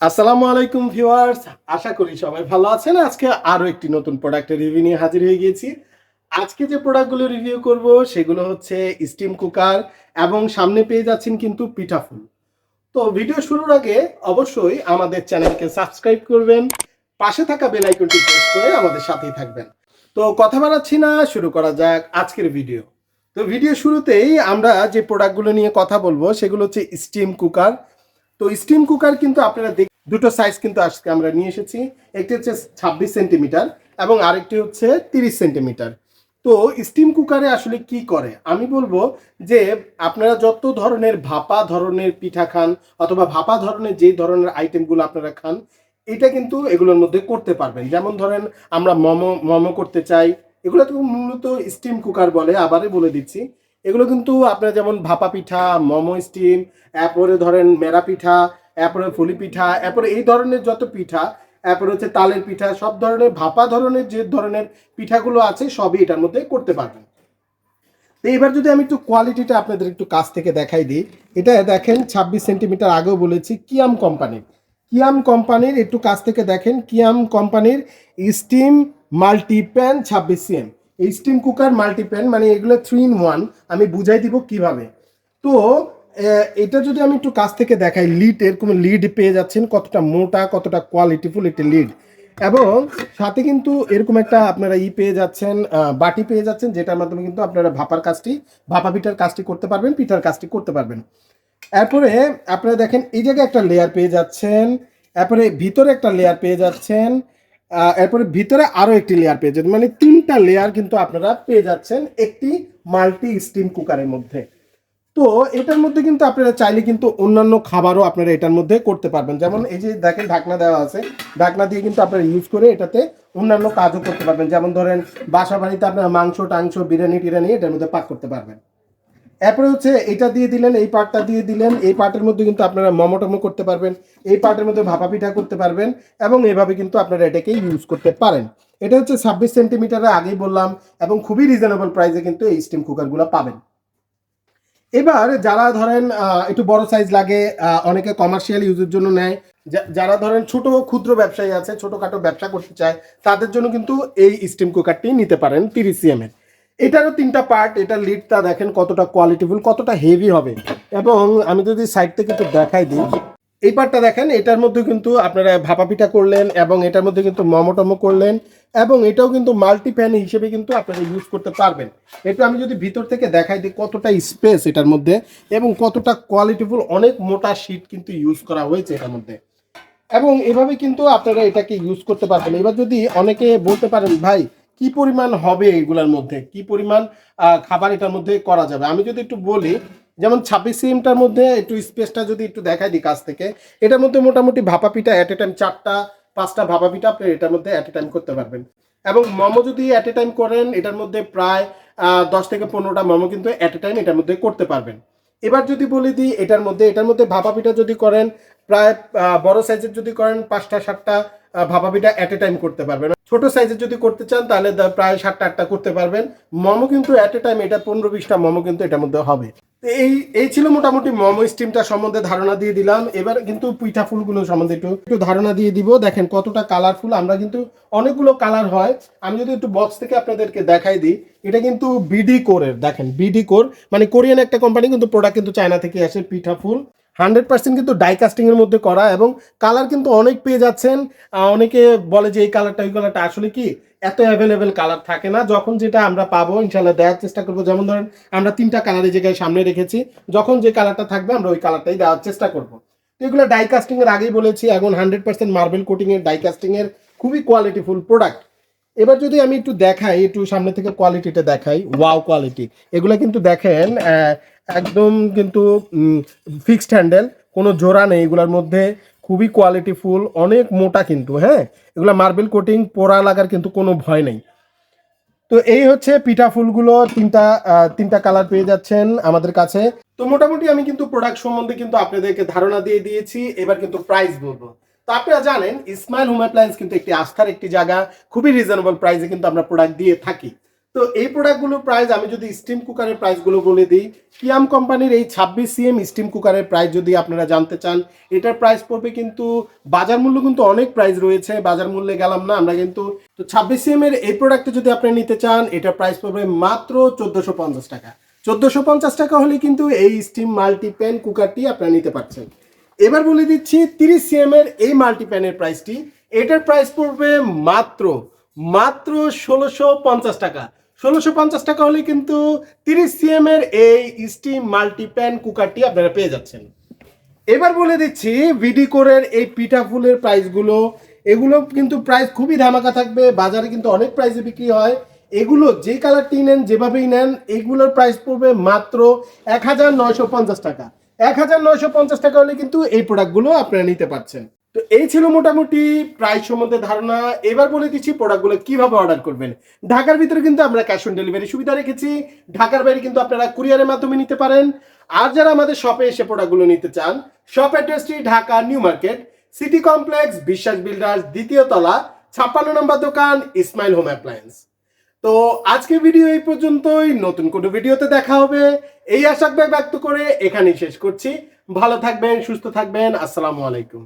আসসালামু আলাইকুম ভিউয়ার্স, আশা করি সবাই ভালো আছেন। আজকে আরও একটি নতুন প্রোডাক্টের রিভিউ নিয়ে হাজির হয়ে গিয়েছি। আজকে যে প্রোডাক্টগুলো রিভিউ করব, সেগুলো হচ্ছে স্টিম কুকার এবং সামনে পেয়ে যাচ্ছেন কিন্তু পিঠাফুল তো ভিডিও শুরুর আগে অবশ্যই আমাদের চ্যানেলকে সাবস্ক্রাইব করবেন, পাশে থাকা বেল আইকনটি প্রেস করে আমাদের সাথেই থাকবেন। তো কথা বাড়াচ্ছি না, শুরু করা যাক আজকের ভিডিও তো ভিডিও শুরুতেই আমরা যে প্রোডাক্টগুলো নিয়ে কথা বলব, সেগুলো হচ্ছে স্টিম কুকার তো স্টিম কুকার কিন্তু আপনারা দেখ দুটো সাইজ কিন্তু আজকে আমরা নিয়ে এসেছি। একটি হচ্ছে ছাব্বিশ সেন্টিমিটার এবং আরেকটি হচ্ছে তিরিশ সেন্টিমিটার তো স্টিম কুকারে আসলে কি করে? আমি বলব যে আপনারা যত ধরনের ভাপা ধরনের পিঠা খান অথবা ভাপা ধরনের যেই ধরনের আইটেমগুলো আপনারা খান, এটা কিন্তু এগুলোর মধ্যে করতে পারবেন। যেমন ধরেন আমরা মোমো মোমো করতে চাই এগুলো তো মূলত স্টিম কুকার বলে আবারই বলে দিচ্ছি। এগুলো কিন্তু আপনার যেমন ভাপা পিঠা, মোমো স্টিম এরপরে ধরেন মেরা পিঠা এরপরে ফুলি পিঠা এরপরে এই ধরনের যত পিঠা এরপরে হচ্ছে তালের পিঠা, সব ধরনের ভাপা ধরনের যে ধরনের পিঠাগুলো আছে সবই এটার মধ্যে করতে পারবেন। তো এবার যদি আমি একটু কোয়ালিটিটা আপনাদের একটু কাছ থেকে দেখাই দিই, এটা দেখেন ছাব্বিশ সেন্টিমিটার আগেও বলেছি, কিয়াম কোম্পানির। কিয়াম কোম্পানির, একটু কাছ থেকে দেখেন, কিয়াম কোম্পানির স্টিম মাল্টিপ্যান ছাব্বিশ সিএম। এই স্টিম কুকার মাল্টিপ্যান মানে এগুলো থ্রি ইন ওয়ান আমি বুঝাই দিব কীভাবে। তো এটা যদি আমি একটু কাছ থেকে দেখাই লিড এরকম লিড পেয়ে যাচ্ছেন, কতটা মোটা, কতটা কোয়ালিটিফুল একটি লিড এবং সাথে কিন্তু এরকম একটা আপনারা ই পেয়ে যাচ্ছেন বাটি পেয়ে যাচ্ছেন, যেটার মাধ্যমে কিন্তু আপনারা ভাপার কাজটি, ভাপা পিঠার কাজটি করতে পারবেন, পিঠার কাজটি করতে পারবেন। এরপরে আপনারা দেখেন, এই জায়গায় একটা লেয়ার পেয়ে যাচ্ছেন, এরপরে ভিতরে একটা লেয়ার পেয়ে যাচ্ছেন এরপরে ভিতরে আরও একটি লেয়ার পেয়ে যাচ্ছেন মানে তিনটা লেয়ার কিন্তু আপনারা পেয়ে যাচ্ছেন একটি মাল্টি স্টিম কুকারের মধ্যে। তো এটার মধ্যে কিন্তু আপনারা চাইলে কিন্তু অন্যান্য খাবারও আপনারা এটার মধ্যে করতে পারবেন। যেমন এই যে দেখেন ঢাকনা দেওয়া আছে, ঢাকনা দিয়ে কিন্তু আপনারা ইউজ করে এটাতে অন্যান্য কাজও করতে পারবেন। যেমন ধরেন বাসা বাড়িতে আপনারা মাংস, টাংস, বিরিয়ানি টিরানি এটার মধ্যে পাক করতে পারবেন। এরপরে হচ্ছে এটা দিয়ে দিলেন, এই পার্টটা দিয়ে দিলেন, এই পার্টের মধ্যে কিন্তু আপনারা মোমো টমো করতে পারবেন, এই পার্টের মধ্যে ভাপা পিঠা করতে পারবেন এবং এভাবে কিন্তু আপনারা এটাকে ইউজ করতে পারেন। এটা হচ্ছে ছাব্বিশ সেন্টিমিটারে আগেই বললাম এবং খুবই রিজনেবল প্রাইসে কিন্তু এই স্টিম কুকারগুলো পাবেন। এবার যারা ধরেন একটু বড় সাইজ লাগে অনেকে কমার্শিয়াল ইউজের জন্য নেয় যারা ধরেন ছোট ক্ষুদ্র ব্যবসায়ী আছে, ছোটখাটো ব্যবসা করতে চায়, তাদের জন্য কিন্তু এই স্টিম কুকারটি নিতে পারেন তিরিশ সিএম এর। এটারও তিনটা পার্ট এটার লিডটা দেখেন কতটা কোয়ালিটিফুল কতটা হেভি হবে। এবং আমি যদি সাইড থেকে একটু দেখাই দিই, এই পার্টটা দেখেন, এটার মধ্যে কিন্তু আপনারা ভাপা পিঠা করলেন এবং এটার মধ্যে কিন্তু মমটমো করলেন এবং এটাও কিন্তু মাল্টি প্যান হিসেবে কিন্তু আপনারা ইউজ করতে পারবেন। একটু আমি যদি ভিতর থেকে দেখাই দিই কতটা স্পেস এটার মধ্যে এবং কতটা কোয়ালিটিফুল অনেক মোটা শীট কিন্তু ইউজ করা হয়েছে এটার মধ্যে। এবং এভাবে কিন্তু আপনারা এটাকে ইউজ করতে পারবেন। এবার যদি অনেকে বলতে পারেন, ভাই কি পরিমাণ হবে এগুলোর মধ্যে? কি পরিমাণ খাবার এটার মধ্যে করা যাবে? আমি যদি একটু বলি, যেমন ছাব্বিশ সিএমটার মধ্যে একটু স্পেসটা যদি একটু দেখাই দিই কাছ থেকে, এটার মধ্যে মোটামুটি ভাপা পিঠা অ্যাট এ টাইম চারটা, পাঁচটা ভাপা পিঠা আপনি এটার মধ্যে অ্যাট এ টাইম করতে পারবেন। এবং মোমো যদি অ্যাট এ টাইম করেন, এটার মধ্যে প্রায় দশ থেকে পনেরোটা মোমো কিন্তু অ্যাট এ টাইম এটার মধ্যে করতে পারবেন। এবার যদি বলে দিই, এটার মধ্যে এটার মধ্যে ভাপা পিঠা যদি করেন, প্রায় বড় সাইজের যদি করেন, পাঁচটা, সাতটা ভাপা অ্যাট এ টাইম করতে পারবেন। ছোট সাইজের যদি করতে চান, তাহলে প্রায় সাতটা আটটা করতে পারবেন। মোমো কিন্তু অ্যাট এ টাইম এটা পনেরো বিশটা মোমো কিন্তু এটার মধ্যে হবে। এই এই ছিল মোটামুটি মোমো স্টিমটা সম্বন্ধে ধারণা দিয়ে দিলাম। এবার কিন্তু পিঠা ফুলগুলো সম্বন্ধে একটু একটু ধারণা দিয়ে দিব। দেখেন কতটা কালারফুল আমরা কিন্তু অনেকগুলো কালার হয়। আমি যদি একটু বক্স থেকে আপনাদেরকে দেখাই দিই, এটা কিন্তু বিডি কোরের দেখেন বিডি কোর মানে কোরিয়ান একটা কোম্পানি কিন্তু প্রোডাক্ট কিন্তু চায়না থেকে আসে, পিঠা ফুল। হান্ড্রেড পার্সেন্ট কিন্তু ডাই কাস্টিং মধ্যে করা এবং কালার কিন্তু অনেক পেয়ে যাচ্ছেন। অনেকে বলে যে এই কালারটা, ওই কালারটা আসলে কি? এত অ্যাভেলেবেল কালার থাকে না। যখন যেটা আমরা পাবো ইনশাল্লাহ দেওয়ার চেষ্টা করব। যেমন ধরেন, আমরা তিনটা কালারের জায়গায় সামনে রেখেছি। যখন যে কালারটা থাকবে, আমরা ওই কালারটাই দেওয়ার চেষ্টা করব। তো এগুলো ডাই কাস্টিং আগেই বলেছি, এখন হান্ড্রেড পার্সেন্ট মার্বেল কোটিংয়ের এর ডাই কাস্টিং এর খুবই কোয়ালিটিফুল প্রোডাক্ট এবার যদি আমি একটু দেখাই, একটু সামনে থেকে কোয়ালিটিটা দেখাই ওয়াও কোয়ালিটি এগুলো কিন্তু দেখেন একদম কিন্তু ফিক্সড হ্যান্ডেল কোনো জোড়া নেই, এগুলোর মধ্যে খুবই কোয়ালিটিফুল অনেক মোটা কিন্তু হ্যাঁ? এগুলো মার্বেল কোটিং পোড়া লাগার কিন্তু কোনো ভয় নেই। তো এই হচ্ছে পিঠা ফুলগুলো, তিনটা তিনটা কালার পেয়ে যাচ্ছেন আমাদের কাছে। তো মোটামুটি আমি কিন্তু প্রোডাক্ট সম্বন্ধে কিন্তু আপনাদেরকে ধারণা দিয়ে দিয়েছি, এবার কিন্তু প্রাইস বলব। তো আপনারা জানেন ইসমাইল হোম অ্যাপ্লায়েন্স কিন্তু একটি আস্থার একটি জায়গা। খুবই রিজনেবল প্রাইসে কিন্তু আমরা প্রোডাক্ট দিয়ে থাকি। তো এই প্রোডাক্টগুলোর প্রাইস আমি যদি স্টিম কুকারের প্রাইসগুলো বলে দিই কিয়াম কোম্পানির এই ছাব্বিশ সিএম স্টিম কুকারের প্রাইস যদি আপনারা জানতে চান, এটার প্রাইস পড়বে কিন্তু, বাজার মূল্য কিন্তু অনেক প্রাইস রয়েছে, বাজার মূল্যে গেলাম না, আমরা কিন্তু, তো ছাব্বিশ সিএম এর এই প্রোডাক্টটা যদি আপনি নিতে চান, এটার প্রাইস পড়বে মাত্র চোদ্দোশো পঞ্চাশ টাকা। চোদ্দোশো পঞ্চাশ টাকা হলে কিন্তু এই স্টিম মাল্টি প্যান কুকারটি আপনারা নিতে পারছেন। এবার বলে দিচ্ছি তিরিশ সিএম এর এই মাল্টি প্যানের প্রাইসটি এটার প্রাইস পড়বে মাত্র মাত্র ষোলোশো পঞ্চাশ টাকা। ষোলোশো পঞ্চাশ টাকা হলে কিন্তু তিরিশ সিএম এর এই স্টিম মাল্টি প্যান কুকারটি আপনারা পেয়ে যাচ্ছেন। এবার বলে দিচ্ছি ভিডি কোরের এই পিঠা ফুলের প্রাইসগুলো এগুলো কিন্তু প্রাইস খুবই ধামাকা থাকবে, বাজারে কিন্তু অনেক প্রাইসে বিক্রি হয়। এগুলো যে কালারটি নেন, যেভাবেই নেন, এগুলোর প্রাইস পড়বে মাত্র এক হাজার নয়শো পঞ্চাশ টাকা। এক হাজার নয়শো পঞ্চাশ টাকা হলে কিন্তু এই প্রোডাক্টগুলো আপনারা নিতে পারছেন। তো এই ছিল মোটামুটি প্রাইস সম্বন্ধে ধারণা। এবার বলে দিচ্ছি প্রোডাক্টগুলো কীভাবে অর্ডার করবেন। ঢাকার ভিতরে কিন্তু আমরা ক্যাশ অন ডেলিভারি সুবিধা রেখেছি। ঢাকার বাইরে কিন্তু আপনারা কুরিয়ারের মাধ্যমে নিতে পারেন। আর যারা আমাদের শপে এসে প্রোডাক্টগুলো নিতে চান শপ অ্যাড্রেসটি Dhaka new market city complex Biswas builders দ্বিতীয় তলা, ছাপ্পান্ন নম্বর দোকান ইসমাইল হোম অ্যাপ্লায়েন্স তো আজকের ভিডিও এই পর্যন্তই। নতুন কোনো ভিডিওতে দেখা হবে। এই আশা ব্যক্ত করে এখানেই শেষ করছি। ভালো থাকবেন সুস্থ থাকবেন। আসসালামু আলাইকুম।